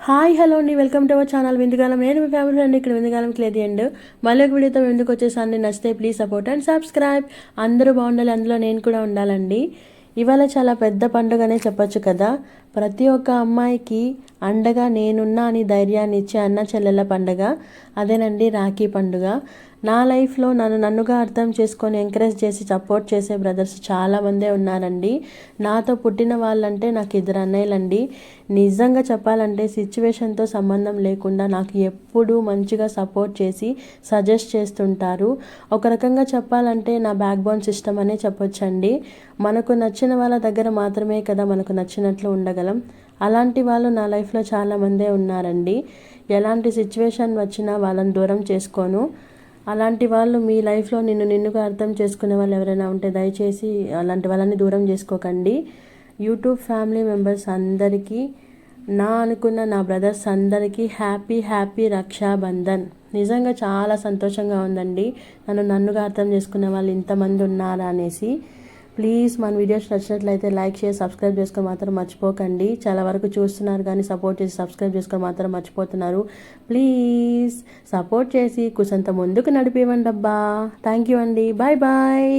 Hi hello అండి. Welcome to our channel. విందుగాలం నేను మీ ఫ్యామిలీ అండి ఇక్కడ విందుగాలం క్లేది అండ్ మళ్ళీ ఒక వీడియోతో ఎందుకు వచ్చేసాను నచ్చితే ప్లీజ్ సపోర్ట్ అండ్ సబ్స్క్రైబ్ అందరూ బాగుండాలి అందులో నేను కూడా ఉండాలండి. ఇవాళ చాలా పెద్ద పండుగనే చెప్పొచ్చు కదా. ప్రతి ఒక్క అమ్మాయికి అండగా నేనున్నా అని ధైర్యాన్ని ఇచ్చే అన్న చెల్లెల పండుగ. అదేనండి రాఖీ పండుగ. నా లైఫ్లో నన్ను నన్నుగా అర్థం చేసుకొని ఎంకరేజ్ చేసి సపోర్ట్ చేసే బ్రదర్స్ చాలామందే ఉన్నారండి. నాతో పుట్టిన వాళ్ళంటే నాకు ఇద్దరు అన్నయ్యలండి. నిజంగా చెప్పాలంటే సిచ్యువేషన్తో సంబంధం లేకుండా నాకు ఎప్పుడూ మంచిగా సపోర్ట్ చేసి సజెస్ట్ చేస్తుంటారు. ఒక రకంగా చెప్పాలంటే నా బ్యాక్ బోన్ సిస్టమ్ అనే చెప్పొచ్చండి. మనకు నచ్చిన వాళ్ళ దగ్గర మాత్రమే కదా మనకు నచ్చినట్లు ఉండగలం. అలాంటి వాళ్ళు నా లైఫ్లో చాలామందే ఉన్నారండి. ఎలాంటి సిచ్యువేషన్ వచ్చినా వాళ్ళని దూరం చేసుకోను. అలాంటి వాళ్ళు మీ లైఫ్లో నిన్ను నిన్నుగా అర్థం చేసుకునే వాళ్ళు ఎవరైనా ఉంటే దయచేసి అలాంటి వాళ్ళని దూరం చేసుకోకండి. యూట్యూబ్ ఫ్యామిలీ మెంబర్స్ అందరికీ నా అనుకున్న నా బ్రదర్స్ అందరికీ హ్యాపీ హ్యాపీ రక్షాబంధన్. నిజంగా చాలా సంతోషంగా ఉందండి. నన్ను నన్నుగా అర్థం చేసుకునే వాళ్ళు ఇంతమంది ఉన్నారా అనేసి ప్లీజ్ మన వీడియోస్ నచ్చినట్లయితే లైక్ చేసి సబ్స్క్రైబ్ చేసుకొని మాత్రం మర్చిపోకండి. చాలా వరకు చూస్తున్నారు కానీ సపోర్ట్ చేసి సబ్స్క్రైబ్ చేసుకొని మాత్రం మర్చిపోతున్నారు. ప్లీజ్ సపోర్ట్ చేసి కుసంత ముందుకు నడిపివ్వండి అబ్బా థ్యాంక్ యూ అండి. Bye bye